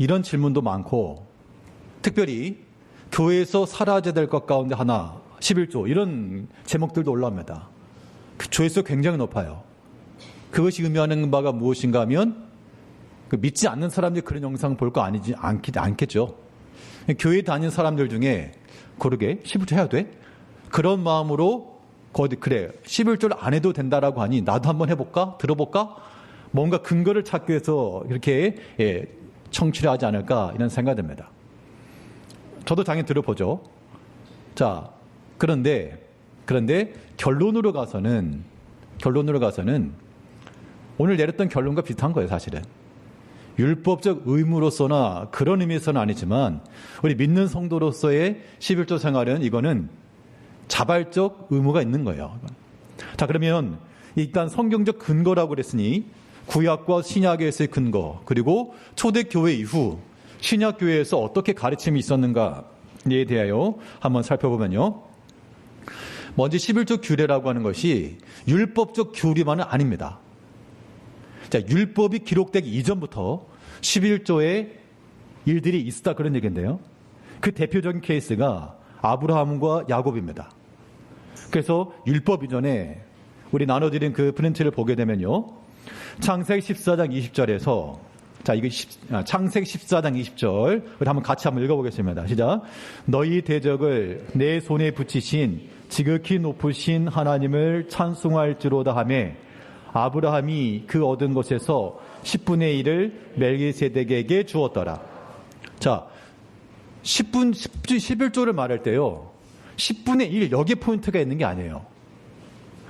이런 질문도 많고 특별히 교회에서 사라져야 될 것 가운데 하나 11조 이런 제목들도 올라옵니다. 그 조회수 굉장히 높아요. 그것이 의미하는 바가 무엇인가 하면 그 믿지 않는 사람들이 그런 영상 볼 거 아니지 않겠, 않겠죠. 교회 다니는 사람들 중에 고르게 11조 해야 돼? 그런 마음으로 거기 그래 11조를 안 해도 된다라고 하니 나도 한번 해볼까 들어볼까 뭔가 근거를 찾기 위해서 이렇게 예, 청취를 하지 않을까 이런 생각됩니다. 저도 당연히 들어보죠. 자 그런데 그런데 결론으로 가서는 결론으로 가서는 오늘 내렸던 결론과 비슷한 거예요 사실은. 율법적 의무로서나 그런 의미에서는 아니지만 우리 믿는 성도로서의 11조 생활은 이거는 자발적 의무가 있는 거예요. 자, 그러면 일단 성경적 근거라고 그랬으니 구약과 신약에서의 근거, 그리고 초대교회 이후 신약교회에서 어떻게 가르침이 있었는가에 대하여 한번 살펴보면요. 먼저 11조 규례라고 하는 것이 율법적 규례만은 아닙니다. 자, 율법이 기록되기 이전부터 11조의 일들이 있었다 그런 얘기인데요. 그 대표적인 케이스가 아브라함과 야곱입니다. 그래서 율법 이전에 우리 나눠드린 그 프린트를 보게 되면요. 창세기 14장 20절에서 자, 이거 10, 아, 창세기 14장 20절. 우리 한번 같이 한번 읽어보겠습니다. 시작. 너희 대적을 내 손에 붙이신 지극히 높으신 하나님을 찬송할지로다 하매 아브라함이 그 얻은 것에서 10분의 1을 멜기세덱에게 주었더라. 자, 10분, 11조를 말할 때요. 10분의 1, 여기에 포인트가 있는 게 아니에요.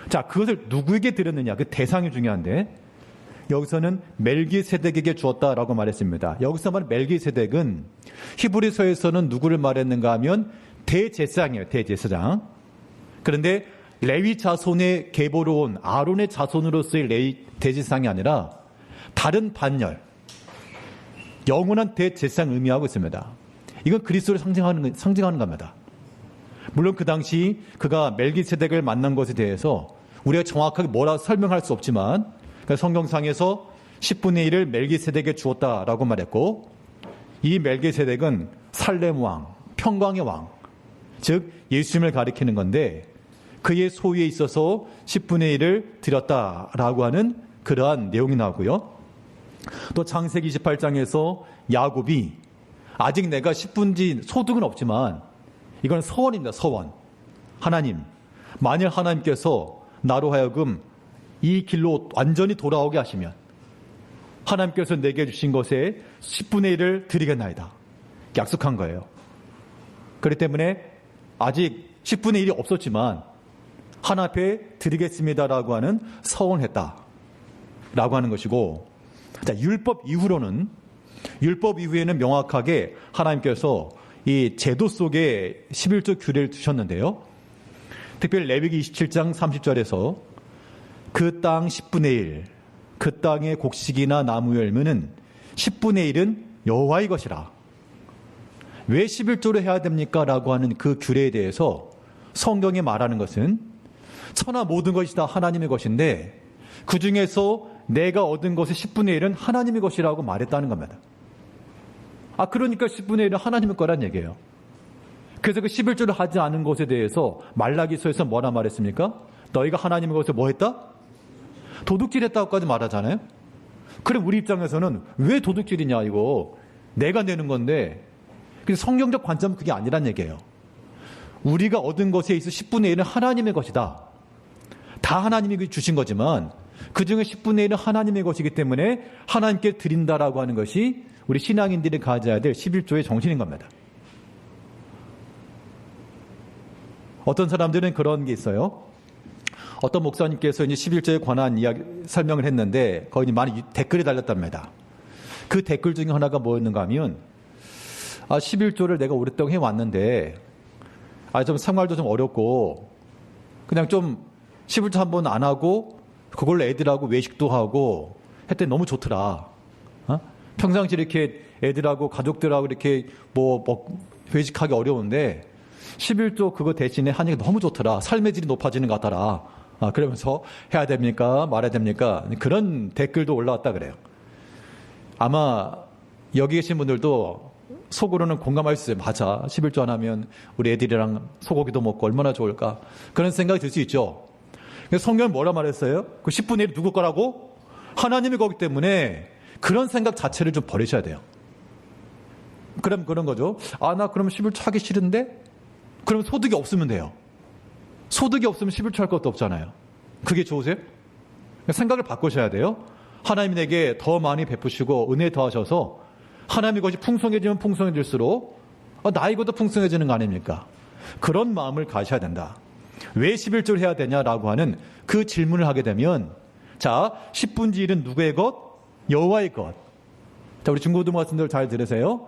자, 그것을 누구에게 드렸느냐? 그 대상이 중요한데. 여기서는 멜기세덱에게 주었다라고 말했습니다. 여기서 말 멜기세덱은 히브리서에서는 누구를 말했는가 하면 대제사장이에요. 대제사장. 그런데 레위 자손의 계보로 온 아론의 자손으로서의 레위 대제사장이 아니라 다른 반열, 영원한 대제사장 의미하고 있습니다. 이건 그리스도를 상징하는, 상징하는 겁니다. 물론 그 당시 그가 멜기세덱을 만난 것에 대해서 우리가 정확하게 뭐라 설명할 수 없지만 그러니까 성경상에서 10분의 1을 멜기세덱에 주었다라고 말했고 이 멜기세덱은 살렘 왕, 평광의 왕, 즉 예수님을 가리키는 건데 그의 소유에 있어서 10분의 1을 드렸다라고 하는 그러한 내용이 나오고요. 또 창세기 28장에서 야곱이 아직 내가 10분지 소득은 없지만 이건 서원입니다. 서원. 하나님. 만일 하나님께서 나로 하여금 이 길로 완전히 돌아오게 하시면 하나님께서 내게 주신 것에 10분의 1을 드리겠나이다. 약속한 거예요. 그렇기 때문에 아직 10분의 1이 없었지만 하나 앞에 드리겠습니다라고 하는 서원했다. 라고 하는 것이고 자, 율법 이후로는 율법 이후에는 명확하게 하나님께서 이 제도 속에 11조 규례를 두셨는데요. 특별히 레위기 27장 30절에서 그 땅 10분의 1, 그 땅의 곡식이나 나무 열매는 10분의 1은 여호와의 것이라. 왜 11조를 해야 됩니까? 라고 하는 그 규례에 대해서 성경이 말하는 것은 천하 모든 것이 다 하나님의 것인데 그 중에서 내가 얻은 것의 10분의 1은 하나님의 것이라고 말했다는 겁니다. 아, 그러니까 10분의 1은 하나님의 거란 얘기예요. 그래서 그 11조를 하지 않은 것에 대해서 말라기서에서 뭐라 말했습니까? 너희가 하나님의 것을 뭐 했다? 도둑질 했다고까지 말하잖아요? 그럼 우리 입장에서는 왜 도둑질이냐, 이거. 내가 내는 건데. 성경적 관점은 그게 아니란 얘기예요. 우리가 얻은 것에 있어 10분의 1은 하나님의 것이다. 다 하나님이 주신 거지만 그 중에 10분의 1은 하나님의 것이기 때문에 하나님께 드린다라고 하는 것이 우리 신앙인들이 가져야 될 11조의 정신인 겁니다. 어떤 사람들은 그런 게 있어요. 어떤 목사님께서 이제 11조에 관한 이야기, 설명을 했는데 거기 많이 댓글이 달렸답니다. 그 댓글 중에 하나가 뭐였는가 하면 아, 11조를 내가 오랫동안 해왔는데 아, 좀 생활도 좀 어렵고 그냥 좀 11조 한 번 안 하고 그걸로 애들하고 외식도 하고 했더니 너무 좋더라. 어? 평상시 이렇게 애들하고 가족들하고 이렇게 뭐, 뭐 회식하기 어려운데 11조 그거 대신에 하니까 너무 좋더라. 삶의 질이 높아지는 것 같더라. 아, 그러면서 해야 됩니까? 말해야 됩니까? 그런 댓글도 올라왔다 그래요. 아마 여기 계신 분들도 속으로는 공감할 수 있어요. 맞아. 11조 안 하면 우리 애들이랑 소고기도 먹고 얼마나 좋을까. 그런 생각이 들 수 있죠. 성경은 뭐라 말했어요? 그 10분의 1이 누구 거라고? 하나님의 거기 때문에 그런 생각 자체를 좀 버리셔야 돼요. 그럼 그런 거죠. 아, 나 그럼 11조 하기 싫은데? 그럼 소득이 없으면 돼요. 소득이 없으면 11조 할 것도 없잖아요. 그게 좋으세요? 생각을 바꾸셔야 돼요. 하나님이 내게 더 많이 베푸시고 은혜 더하셔서 하나님의 것이 풍성해지면 풍성해질수록 아, 나의 것도 풍성해지는 거 아닙니까? 그런 마음을 가셔야 된다. 왜 11조를 해야 되냐라고 하는 그 질문을 하게 되면 자, 10분지 1은 누구의 것? 여호와의 것. 자, 우리 중고등학생들 잘 들으세요.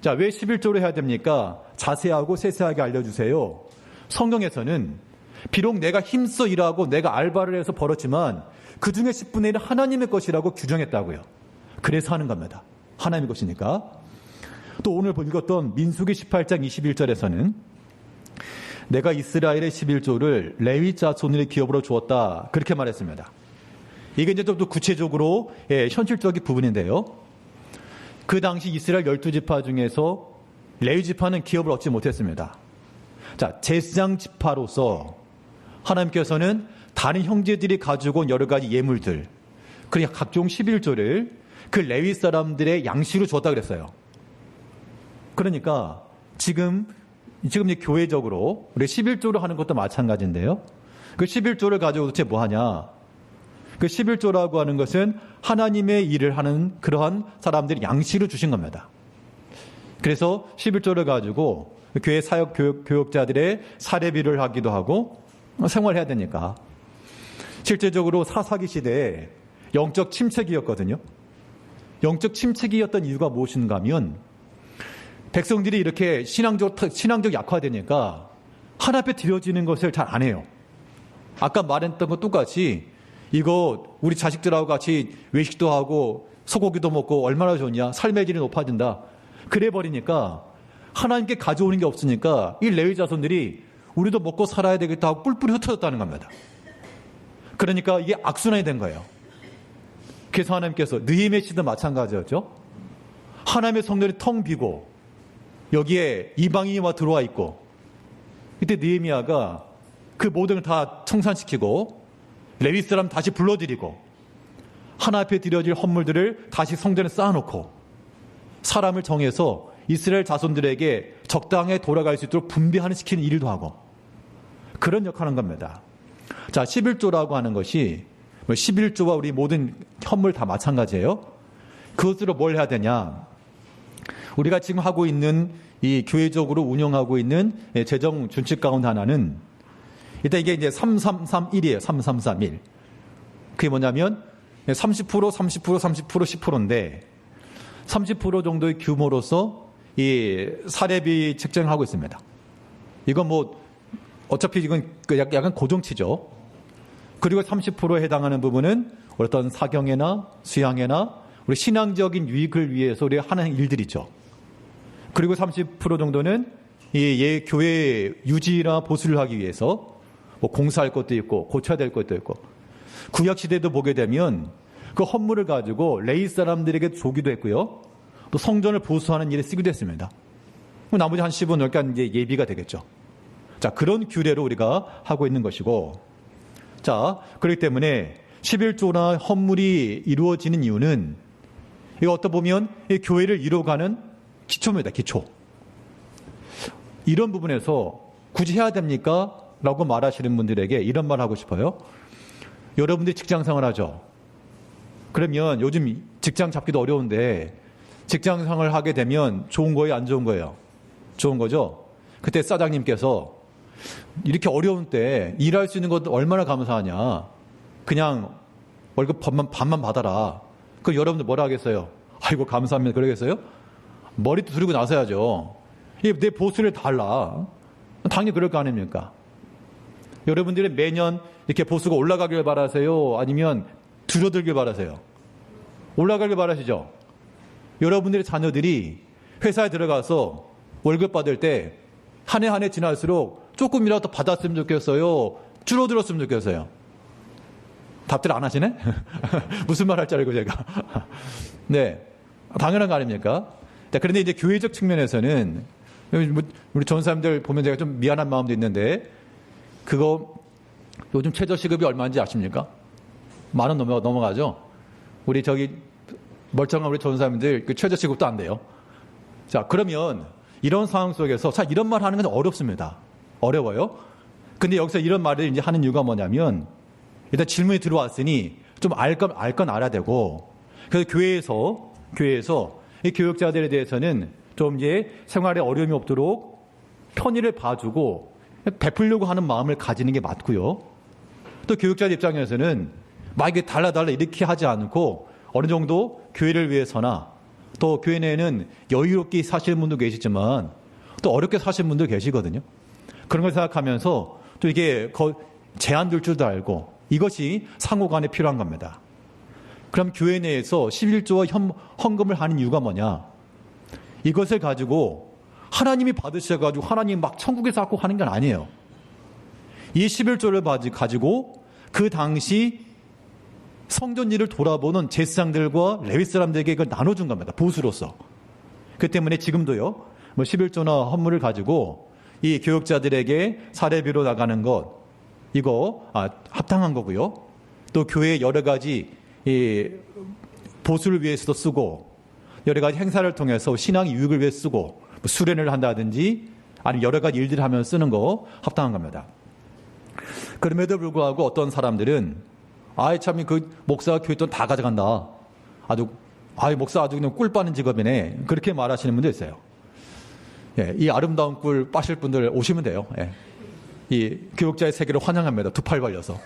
자, 왜 11조를 해야 됩니까? 자세하고 세세하게 알려주세요. 성경에서는 비록 내가 힘써 일하고 내가 알바를 해서 벌었지만 그 중에 10분의 1은 하나님의 것이라고 규정했다고요. 그래서 하는 겁니다. 하나님의 것이니까. 또 오늘 읽었던 민수기 18장 21절에서는 내가 이스라엘의 11조를 레위 자손의 기업으로 주었다. 그렇게 말했습니다. 이게 이제 좀 더 구체적으로 예, 현실적인 부분인데요. 그 당시 이스라엘 12지파 중에서 레위 지파는 기업을 얻지 못했습니다. 자, 제사장 지파로서 하나님께서는 다른 형제들이 가지고 온 여러 가지 예물들, 그리고 각종 11조를 그 레위 사람들의 양식으로 줬다 그랬어요. 그러니까 지금 지금 이제 교회적으로 우리 11조를 하는 것도 마찬가지인데요. 그 11조를 가지고 도대체 뭐 하냐? 그 11조라고 하는 것은 하나님의 일을 하는 그러한 사람들이 양식을 주신 겁니다. 그래서 11조를 가지고 교회 사역 교육, 교육자들의 사례비를 하기도 하고 생활해야 되니까. 실제적으로 사사기 시대에 영적 침체기였거든요. 영적 침체기였던 이유가 무엇인가 하면 백성들이 이렇게 신앙적, 신앙적 약화되니까 하나 앞에 드려지는 것을 잘 안 해요. 아까 말했던 것 똑같이 이거 우리 자식들하고 같이 외식도 하고 소고기도 먹고 얼마나 좋냐. 삶의 질이 높아진다. 그래 버리니까 하나님께 가져오는 게 없으니까 이 레위 자손들이 우리도 먹고 살아야 되겠다 하고 뿔뿔이 흩어졌다는 겁니다. 그러니까 이게 악순환이 된 거예요. 그래서 하나님께서 느헤미야 시도 마찬가지였죠. 하나님의 성전이 텅 비고 여기에 이방인이 와 들어와 있고 이때 느헤미야가 그 모든 걸 다 청산시키고 레위 사람 다시 불러들이고 하나 앞에 드려질 헌물들을 다시 성전에 쌓아놓고 사람을 정해서 이스라엘 자손들에게 적당히 돌아갈 수 있도록 분배하는 시키는 일도 하고 그런 역할을 한 겁니다. 자, 11조라고 하는 것이 11조와 뭐 우리 모든 현물 다 마찬가지예요. 그것으로 뭘 해야 되냐? 우리가 지금 하고 있는 이 교회적으로 운영하고 있는 재정 준칙 가운데 하나는 일단 이게 이제 3331이에요. 3331. 그게 뭐냐면 30% 30% 30% 10%인데 30% 정도의 규모로서 이 사례비 책정하고 있습니다. 이건 뭐 어차피 이건 그 약간 고정치죠. 그리고 30%에 해당하는 부분은 어떤 사경회나 수양회나 우리 신앙적인 유익을 위해서 우리 하는 일들이죠. 그리고 30% 정도는 이 예, 교회 유지나 보수를 하기 위해서 뭐 공사할 것도 있고 고쳐야 될 것도 있고 구약 시대도 보게 되면 그 헌물을 가지고 레이 사람들에게 조기도 했고요. 또 성전을 보수하는 일에 쓰기도 했습니다. 나머지 한 10은 그러니까 이제 예비가 되겠죠. 자, 그런 규례로 우리가 하고 있는 것이고 자, 그렇기 때문에 11조나 헌물이 이루어지는 이유는 이거 어떠 보면 이 교회를 이루어가는 기초입니다. 기초. 이런 부분에서 굳이 해야 됩니까? 라고 말하시는 분들에게 이런 말 하고 싶어요. 여러분들이 직장 생활 하죠. 그러면 요즘 직장 잡기도 어려운데 직장 생활 하게 되면 좋은 거예요? 안 좋은 거예요? 좋은 거죠? 그때 사장님께서 이렇게 어려운 때 일할 수 있는 것 얼마나 감사하냐. 그냥 월급 반만, 반만 받아라. 그 여러분들 뭐라 하겠어요? 아이고, 감사합니다. 그러겠어요? 머리도 두르고 나서야죠. 내 보수를 달라. 당연히 그럴 거 아닙니까? 여러분들이 매년 이렇게 보수가 올라가길 바라세요? 아니면 줄어들길 바라세요? 올라가길 바라시죠? 여러분들의 자녀들이 회사에 들어가서 월급 받을 때 한 해 한 해 지날수록 조금이라도 받았으면 좋겠어요? 줄어들었으면 좋겠어요? 답들 안 하시네? 무슨 말 할지 알고 제가. 네. 당연한 거 아닙니까? 자, 그런데 이제 교회적 측면에서는 뭐 우리 전사님들 보면 제가 좀 미안한 마음도 있는데 그거 요즘 최저 시급이 얼마인지 아십니까? 만 원 넘어, 넘어가죠? 우리 저기 멀쩡한 우리 전사님들 그 최저 시급도 안 돼요. 자, 그러면 이런 상황 속에서 자, 이런 말 하는 건 어렵습니다. 어려워요. 근데 여기서 이런 말을 이제 하는 이유가 뭐냐면 일단 질문이 들어왔으니 좀 알 건, 알 건 알아야 되고 그래서 교회에서, 교회에서 이 교육자들에 대해서는 좀 이제 생활에 어려움이 없도록 편의를 봐주고 베풀려고 하는 마음을 가지는 게 맞고요. 또 교육자들 입장에서는 막 이게 달라 달라 이렇게 하지 않고 어느 정도 교회를 위해서나 또 교회 내에는 여유롭게 사시는 분도 계시지만 또 어렵게 사시는 분도 계시거든요. 그런 걸 생각하면서 또 이게 제한될 줄도 알고 이것이 상호 간에 필요한 겁니다. 그럼 교회 내에서 11조와 헌금을 하는 이유가 뭐냐? 이것을 가지고 하나님이 받으셔가지고 하나님 막 천국에서 갖고 하는 건 아니에요. 이 11조를 가지고 그 당시 성전 일을 돌아보는 제사장들과 레위 사람들에게 이걸 나눠준 겁니다. 보수로서. 그 때문에 지금도요, 뭐 11조나 헌물을 가지고 이 교육자들에게 사례비로 나가는 것, 이거 아, 합당한 거고요. 또 교회 여러 가지 이 보수를 위해서도 쓰고 여러 가지 행사를 통해서 신앙 유익을 위해 쓰고 뭐 수련을 한다든지 아니 여러 가지 일들을 하면 쓰는 거 합당한 겁니다. 그럼에도 불구하고 어떤 사람들은 아이 참 그 목사가 교회 돈다 가져간다. 아주 아이 목사 아주 그냥 꿀 빠는 직업이네. 그렇게 말하시는 분도 있어요. 예, 이 아름다운 꿀 빠실 분들 오시면 돼요. 예. 이 교육자의 세계를 환영합니다. 두 팔 벌려서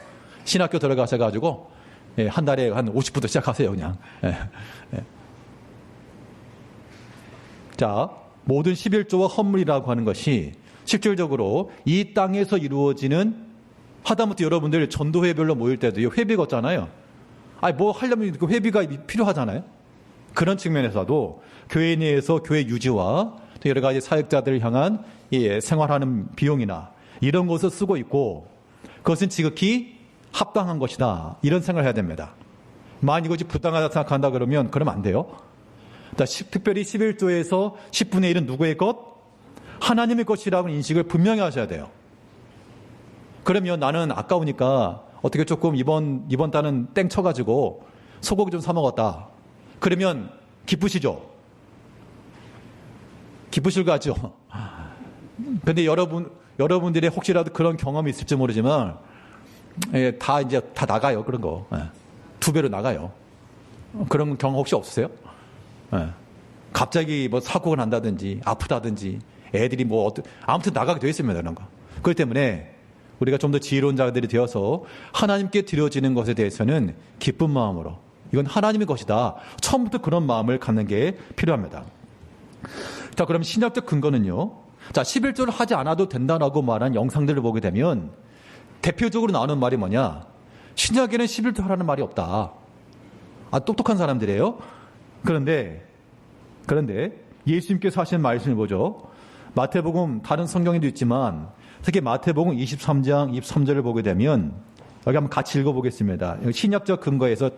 신학교 들어가셔가지고 예, 한 달에 한 50부터 시작하세요, 그냥. 예, 예. 자, 모든 11조와 헌물이라고 하는 것이 실질적으로 이 땅에서 이루어지는 하다못해 여러분들 전도회별로 모일 때도 회비 걷잖아요. 아니, 뭐 하려면 그 회비가 필요하잖아요. 그런 측면에서도 교회 내에서 교회 유지와 또 여러 가지 사역자들을 향한 예, 생활하는 비용이나 이런 것을 쓰고 있고 그것은 지극히 합당한 것이다. 이런 생각을 해야 됩니다. 만약 이것이 부당하다 생각한다 그러면 그러면 안 돼요. 특별히 11조에서 10분의 1은 누구의 것? 하나님의 것이라고 인식을 분명히 하셔야 돼요. 그러면 나는 아까우니까 어떻게 조금 이번, 이번 달은 땡 쳐가지고 소고기 좀 사먹었다. 그러면 기쁘시죠? 기쁘실 거 같죠? 근데 여러분, 여러분들의 혹시라도 그런 경험이 있을지 모르지만, 예, 다 이제 다 나가요. 그런 거. 예. 두 배로 나가요. 그런 경험 혹시 없으세요? 예. 갑자기 뭐 사고가 난다든지 아프다든지 애들이 뭐 어떤, 아무튼 나가게 되어 있습니다. 그런 거. 그렇기 때문에 우리가 좀 더 지혜로운 자들이 되어서 하나님께 드려지는 것에 대해서는 기쁜 마음으로 이건 하나님의 것이다. 처음부터 그런 마음을 갖는 게 필요합니다. 자, 그럼 신약적 근거는요. 자, 11조를 하지 않아도 된다라고 말한 영상들을 보게 되면 대표적으로 나오는 말이 뭐냐? 신약에는 11조 하라는 말이 없다. 아, 똑똑한 사람들이에요. 그런데, 그런데 예수님께서 하신 말씀을 보죠. 마태복음 다른 성경에도 있지만 특히 마태복음 23장 23절을 보게 되면 여기 한번 같이 읽어보겠습니다. 신약적 근거에서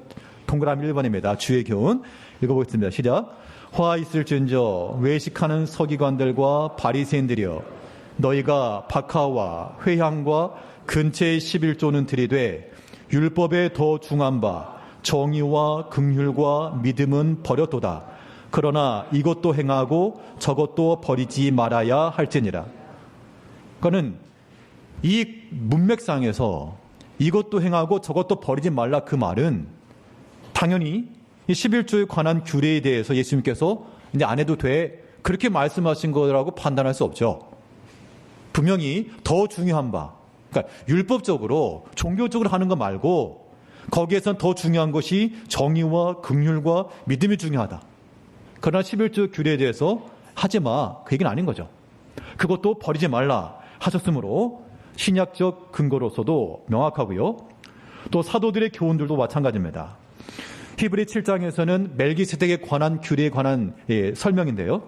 동그라미 1번입니다. 주의 교훈 읽어보겠습니다. 시작. 화 있을진저 외식하는 서기관들과 바리새인들이여 너희가 박하와 회향과 근처의 11조는 들이되 율법에 더 중한 바 정의와 긍휼과 믿음은 버렸도다. 그러나 이것도 행하고 저것도 버리지 말아야 할지니라. 그는 이 문맥상에서 이것도 행하고 저것도 버리지 말라 그 말은 당연히 이 11조에 관한 규례에 대해서 예수님께서 이제 안 해도 돼 그렇게 말씀하신 거라고 판단할 수 없죠. 분명히 더 중요한 바, 그러니까 율법적으로 종교적으로 하는 거 말고 거기에선 더 중요한 것이 정의와 긍휼과 믿음이 중요하다. 그러나 11조 규례에 대해서 하지 마. 그 얘기는 아닌 거죠. 그것도 버리지 말라 하셨으므로 신약적 근거로서도 명확하고요. 또 사도들의 교훈들도 마찬가지입니다. 히브리 7장에서는 멜기세덱에 관한 규례에 관한 예, 설명인데요.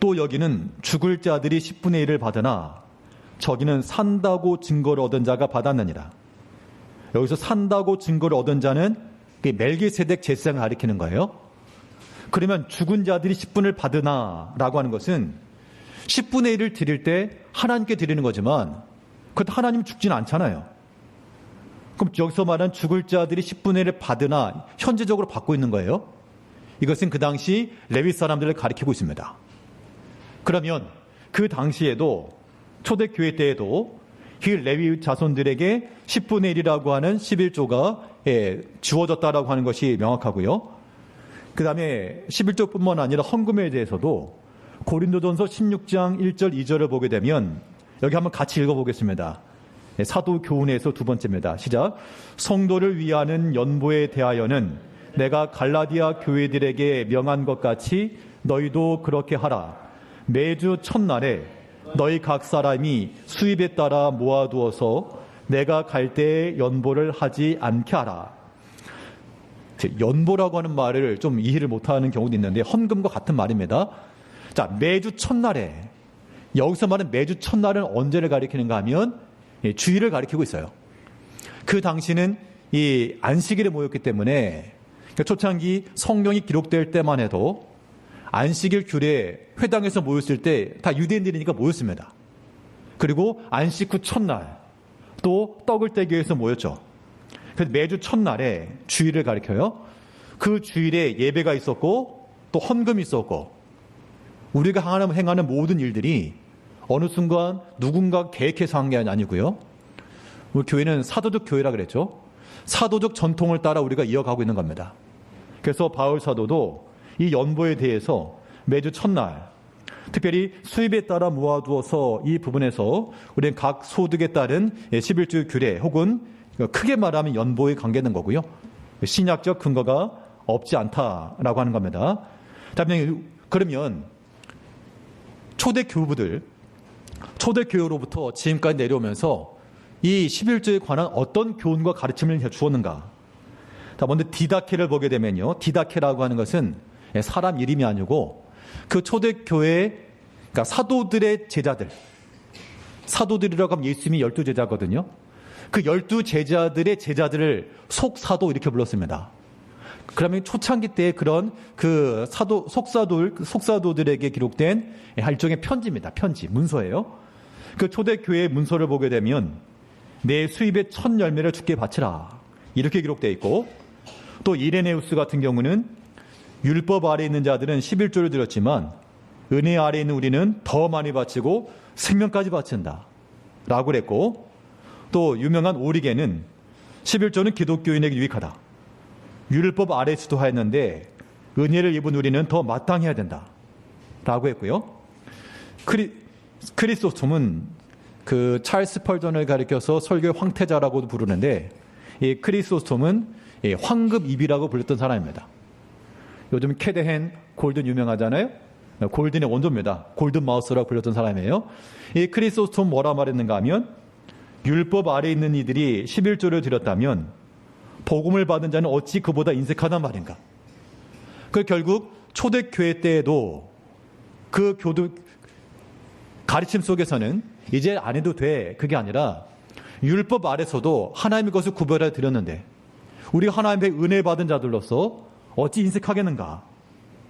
또 여기는 죽을 자들이 10분의 1을 받으나 저기는 산다고 증거를 얻은 자가 받았느니라. 여기서 산다고 증거를 얻은 자는 멜기세덱 제사장을 가리키는 거예요. 그러면 죽은 자들이 10분을 받으나라고 하는 것은 10분의 1을 드릴 때 하나님께 드리는 거지만 그것도 하나님 죽진 않잖아요. 그럼 여기서 말한 죽을 자들이 10분의 1을 받으나 현재적으로 받고 있는 거예요. 이것은 그 당시 레위 사람들을 가리키고 있습니다. 그러면 그 당시에도 초대교회 때에도 그 레위 자손들에게 10분의 1이라고 하는 11조가 예, 주어졌다라고 하는 것이 명확하고요. 그 다음에 11조뿐만 아니라 헌금에 대해서도 고린도전서 16장 1절 2절을 보게 되면 여기 한번 같이 읽어보겠습니다. 예, 사도 교훈에서 두 번째입니다. 시작. 성도를 위하는 연보에 대하여는 내가 갈라디아 교회들에게 명한 것 같이 너희도 그렇게 하라. 매주 첫날에 너희 각 사람이 수입에 따라 모아두어서 내가 갈 때에 연보를 하지 않게 하라. 연보라고 하는 말을 좀 이해를 못하는 경우도 있는데 헌금과 같은 말입니다. 자 매주 첫날에 여기서 말하는 매주 첫날은 언제를 가리키는가 하면 주일을 가리키고 있어요. 그 당시는 이 안식일에 모였기 때문에 그러니까 초창기 성경이 기록될 때만 해도 안식일 규례 회당에서 모였을 때 다 유대인들이니까 모였습니다. 그리고 안식 후 첫날 또 떡을 떼기 위해서 모였죠. 그래서 매주 첫날에 주일을 가리켜요. 그 주일에 예배가 있었고 또 헌금이 있었고 우리가 행하는 모든 일들이 어느 순간 누군가 계획해서 한 게 아니고요. 우리 교회는 사도적 교회라 그랬죠. 사도적 전통을 따라 우리가 이어가고 있는 겁니다. 그래서 바울 사도도 이 연보에 대해서 매주 첫날 특별히 수입에 따라 모아두어서 이 부분에서 우리는 각 소득에 따른 11주 규례 혹은 크게 말하면 연보에 관계는 거고요. 신약적 근거가 없지 않다라고 하는 겁니다. 그러면 초대 교부들 초대 교회로부터 지금까지 내려오면서 이 11조에 관한 어떤 교훈과 가르침을 주었는가? 자, 먼저 디다케를 보게 되면요. 디다케라고 하는 것은 사람 이름이 아니고 그 초대교회, 그러니까 사도들의 제자들. 사도들이라고 하면 예수님이 열두 제자거든요. 그 열두 제자들의 제자들을 속사도 이렇게 불렀습니다. 그러면 초창기 때 그런 그 사도, 속사도, 속사도들에게 기록된 일종의 편지입니다. 편지, 문서예요. 그 초대 교회 문서를 보게 되면 내 수입의 첫 열매를 죽게 바치라. 이렇게 기록되어 있고 또 이레네우스 같은 경우는 율법 아래 있는 자들은 11조를 드렸지만 은혜 아래 있는 우리는 더 많이 바치고 생명까지 바친다. 라고 그랬고 또 유명한 오리게는 11조는 기독교인에게 유익하다. 율법 아래 지도하였는데 은혜를 입은 우리는 더 마땅해야 된다. 라고 했고요. 크리, 크리스토톰은 그 찰스 펄전을 가리켜서 설교 황태자라고도 부르는데 이 크리스토톰은 황급 입이라고 불렸던 사람입니다. 요즘 캐데헨 골든 유명하잖아요. 골든의 원조입니다. 골든 마우스라고 불렸던 사람이에요. 이 크리스토톰 뭐라 말했는가 하면 율법 아래 있는 이들이 11조를 드렸다면 복음을 받은 자는 어찌 그보다 인색하단 말인가. 그 결국 초대교회 때에도 그 교도 가르침 속에서는 이제 안 해도 돼. 그게 아니라 율법 아래서도 하나님의 것을 구별해 드렸는데 우리 하나님의 은혜 받은 자들로서 어찌 인색하겠는가?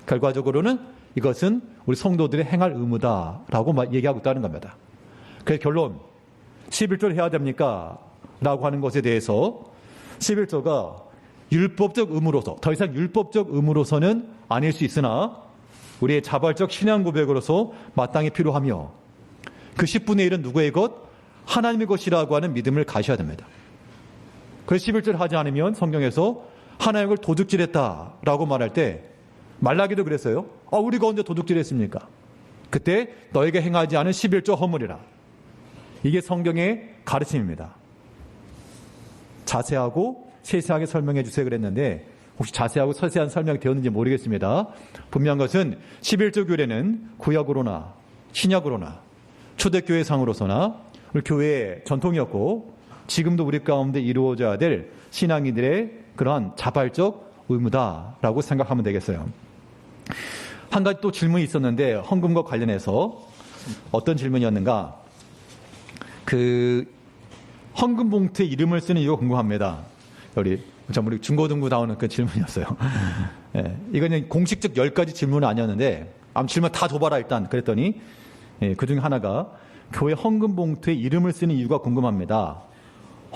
결과적으로는 이것은 우리 성도들의 행할 의무다라고 얘기하고 있다는 겁니다. 그래서 결론 11조를 해야 됩니까? 라고 하는 것에 대해서 11조가 율법적 의무로서 더 이상 율법적 의무로서는 아닐 수 있으나 우리의 자발적 신앙 고백으로서 마땅히 필요하며 그 10분의 1은 누구의 것? 하나님의 것이라고 하는 믿음을 가셔야 됩니다. 그래서 11절 하지 않으면 성경에서 하나님을 도둑질했다라고 말할 때 말라기도 그랬어요. 아, 우리가 언제 도둑질했습니까? 그때 너에게 행하지 않은 11조 허물이라. 이게 성경의 가르침입니다. 자세하고 세세하게 설명해 주세요 그랬는데 혹시 자세하고 세세한 설명이 되었는지 모르겠습니다. 분명한 것은 11조 교례는 구약으로나 신약으로나 초대교회 상으로서나 우리 교회의 전통이었고 지금도 우리 가운데 이루어져야 될 신앙인들의 그러한 자발적 의무다라고 생각하면 되겠어요. 한 가지 또 질문이 있었는데 헌금과 관련해서 어떤 질문이었는가? 그 헌금 봉투에 이름을 쓰는 이유가 궁금합니다. 우리 참 우리 중고등부 나오는 그 질문이었어요. 예, 이거는 공식적 10가지 질문은 아니었는데 아무 질문 다 줘봐라 일단 그랬더니 예, 그 중에 하나가 교회 헌금 봉투에 이름을 쓰는 이유가 궁금합니다.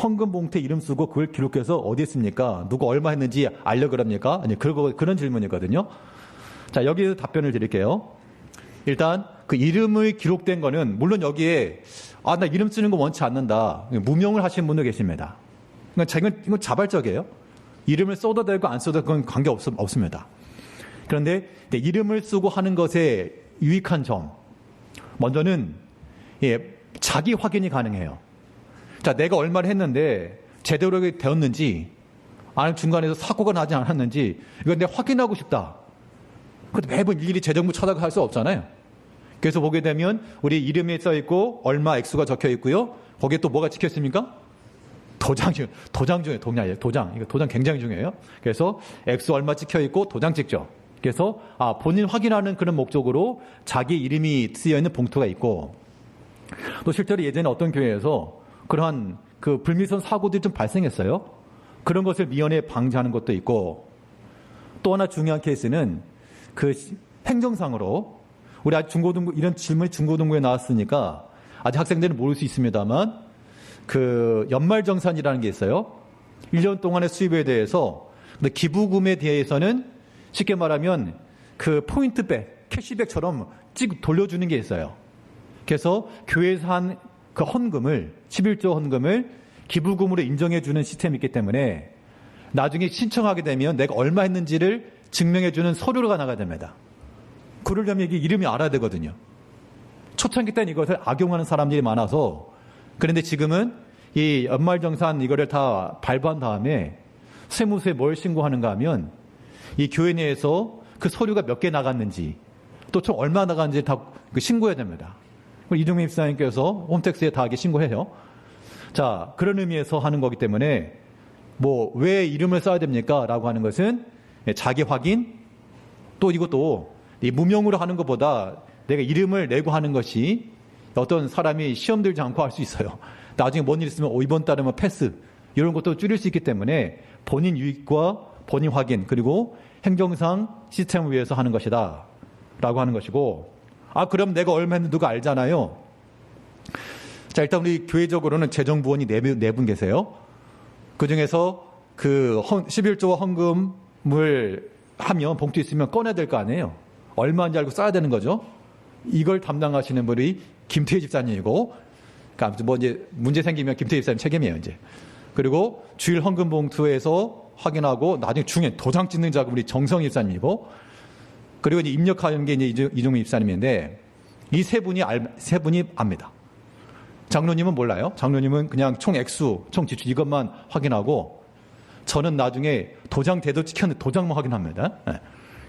헌금 봉투에 이름 쓰고 그걸 기록해서 어디에 씁니까? 누가 얼마 했는지 알려 그럽니까? 아니 그거 그런 질문이거든요. 자 여기서 답변을 드릴게요. 일단 그 이름을 기록된 거는 물론 여기에 아 나 이름 쓰는 거 원치 않는다 무명을 하신 분도 계십니다. 그러니까 이건, 이건 자발적이에요. 이름을 써도 되고 안 써도 그건 관계 없, 없습니다. 그런데 이름을 쓰고 하는 것에 유익한 점 먼저는 예, 자기 확인이 가능해요. 자, 내가 얼마를 했는데 제대로 되었는지, 아니면 중간에서 사고가 나지 않았는지, 이건 내가 확인하고 싶다. 근데 매번 일일이 재정부 찾아가 할 수 없잖아요. 그래서 보게 되면 우리 이름이 써 있고 얼마 액수가 적혀 있고요. 거기에 또 뭐가 찍혀 있습니까? 도장, 도장 중에 도장, 도장. 이거 도장 굉장히 중요해요. 그래서 액수 얼마 찍혀 있고 도장 찍죠. 그래서 아, 본인 확인하는 그런 목적으로 자기 이름이 쓰여 있는 봉투가 있고 또 실제로 예전에 어떤 교회에서 그러한 그 불미선 사고들이 좀 발생했어요. 그런 것을 미연에 방지하는 것도 있고 또 하나 중요한 케이스는 그 행정상으로 우리 아직 중고등부 이런 질문이 중고등부에 나왔으니까 아직 학생들은 모를 수 있습니다만 그 연말 정산이라는 게 있어요. 1년 동안의 수입에 대해서 근데 기부금에 대해서는 쉽게 말하면 그 포인트백, 캐시백처럼 찍 돌려주는 게 있어요. 그래서 교회에서 한 그 헌금을 11조 헌금을 기부금으로 인정해 주는 시스템이 있기 때문에 나중에 신청하게 되면 내가 얼마 했는지를 증명해 주는 서류가 나가야 됩니다. 그러려면 이게 이름이 알아야 되거든요. 초창기 때는 이것을 악용하는 사람들이 많아서 그런데 지금은 이 연말정산 이거를 다 발부한 다음에 세무서에 뭘 신고하는가 하면 이 교회 내에서 그 서류가 몇 개 나갔는지 또 총 얼마 나갔는지 다그 신고해야 됩니다. 이종민 입사님께서 홈택스에 다 신고해요. 자, 그런 의미에서 하는 거기 때문에 뭐 왜 이름을 써야 됩니까? 라고 하는 것은 자기 확인 또 이것도 이 무명으로 하는 것보다 내가 이름을 내고 하는 것이 어떤 사람이 시험 들지 않고 할 수 있어요. 나중에 뭔 일 있으면 오, 이번 달에 뭐 패스 이런 것도 줄일 수 있기 때문에 본인 유익과 본인 확인 그리고 행정상 시스템을 위해서 하는 것이다 라고 하는 것이고 아 그럼 내가 얼마 했는지 누가 알잖아요. 자 일단 우리 교회적으로는 재정부원이 네분 네 계세요. 그 중에서 그 11조 헌금을 하면 봉투 있으면 꺼내야 될 거 아니에요. 얼마인지 알고 써야 되는 거죠. 이걸 담당하시는 분이 김태희 집사님이고, 그러니까 뭐 이제 문제 생기면 김태희 집사님 책임이에요, 이제. 그리고 주일 헌금 봉투에서 확인하고 나중에 중에 도장 찍는 작업 우리 정성 집사님이고, 그리고 이제 입력하는 게 이제 이종민 집사님인데, 이 세 분이 알, 세 분이 압니다. 장로님은 몰라요. 장로님은 그냥 총 액수, 총 지출 이것만 확인하고, 저는 나중에 도장 대도 찍혔는데 도장만 확인합니다. 네.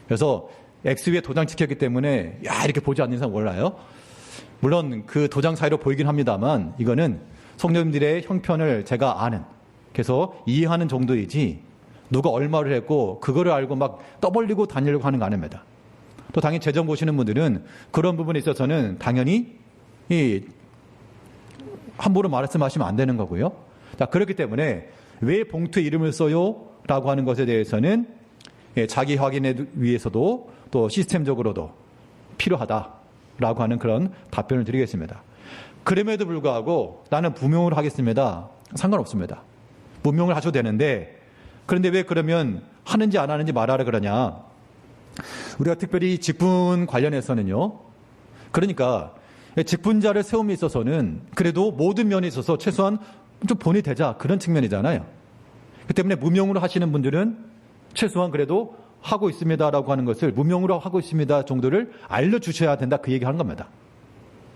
그래서 X 위에 도장 찍혔기 때문에 야 이렇게 보지 않는 이상 몰라요. 물론 그 도장 사이로 보이긴 합니다만 이거는 성도님들의 형편을 제가 아는 그래서 이해하는 정도이지 누가 얼마를 했고 그거를 알고 막 떠벌리고 다니려고 하는 거 아닙니다. 또 당연히 재정 보시는 분들은 그런 부분에 있어서는 당연히 이 함부로 말씀하시면 안 되는 거고요. 자 그렇기 때문에 왜 봉투에 이름을 써요? 라고 하는 것에 대해서는 예, 자기 확인에 위해서도 또 시스템적으로도 필요하다라고 하는 그런 답변을 드리겠습니다. 그럼에도 불구하고 나는 무명을 하겠습니다. 상관없습니다. 무명을 하셔도 되는데 그런데 왜 그러면 하는지 안 하는지 말하라 그러냐? 우리가 특별히 직분 관련해서는요. 그러니까 직분자를 세움에 있어서는 그래도 모든 면에 있어서 최소한 좀 본이 되자 그런 측면이잖아요. 그 때문에 무명으로 하시는 분들은 최소한 그래도 하고 있습니다라고 하는 것을 무명으로 하고 있습니다 정도를 알려주셔야 된다 그 얘기 하는 겁니다.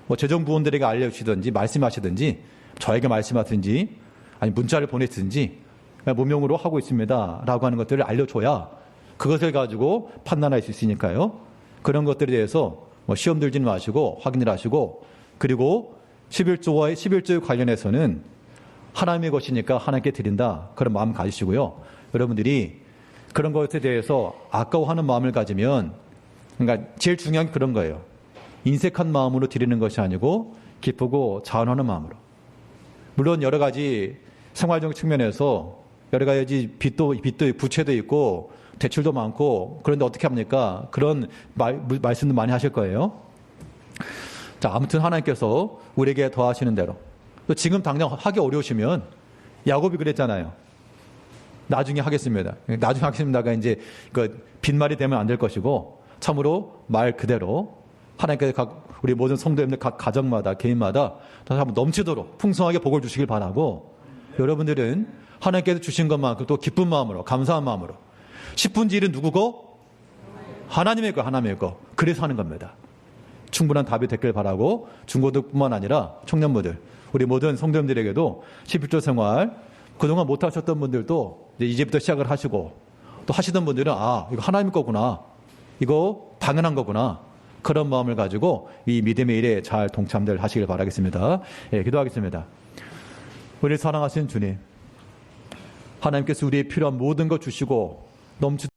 뭐 재정부원들에게 알려주시든지 말씀하시든지 저에게 말씀하든지 아니 문자를 보내든지 무명으로 하고 있습니다라고 하는 것들을 알려줘야 그것을 가지고 판단할 수 있으니까요. 그런 것들에 대해서 뭐 시험 들지는 마시고 확인을 하시고 그리고 11조와 11조에 관련해서는 하나님의 것이니까 하나님께 드린다 그런 마음 가지시고요. 여러분들이 그런 것에 대해서 아까워하는 마음을 가지면 그러니까 제일 중요한 게 그런 거예요. 인색한 마음으로 드리는 것이 아니고 기쁘고 자원하는 마음으로. 물론 여러 가지 생활적 측면에서 여러 가지 빚도 빚도 부채도 있고 대출도 많고 그런데 어떻게 합니까? 그런 말, 말씀도 많이 하실 거예요. 자, 아무튼 하나님께서 우리에게 더하시는 대로 또 지금 당장 하기 어려우시면 야곱이 그랬잖아요. 나중에 하겠습니다. 나중에 하겠습니다가 이제 그 빈말이 되면 안 될 것이고 참으로 말 그대로 하나님께서 각 우리 모든 성도님들 각 가정마다 개인마다 다시 한번 넘치도록 풍성하게 복을 주시길 바라고 여러분들은 하나님께서 주신 것만큼 또 기쁜 마음으로 감사한 마음으로 10분지 일은 누구고 하나님의 거 하나님의 거 그래서 하는 겁니다. 충분한 답이 됐길 바라고 중고등뿐만 아니라 청년분들 우리 모든 성도님들에게도 11조 생활 그동안 못하셨던 분들도 이제 이제부터 시작을 하시고 또 하시던 분들은 아 이거 하나님 거구나 이거 당연한 거구나 그런 마음을 가지고 이 믿음의 일에 잘 동참들 하시길 바라겠습니다. 예, 기도하겠습니다. 우리 사랑하신 주님 하나님께서 우리의 필요한 모든 것 주시고 넘치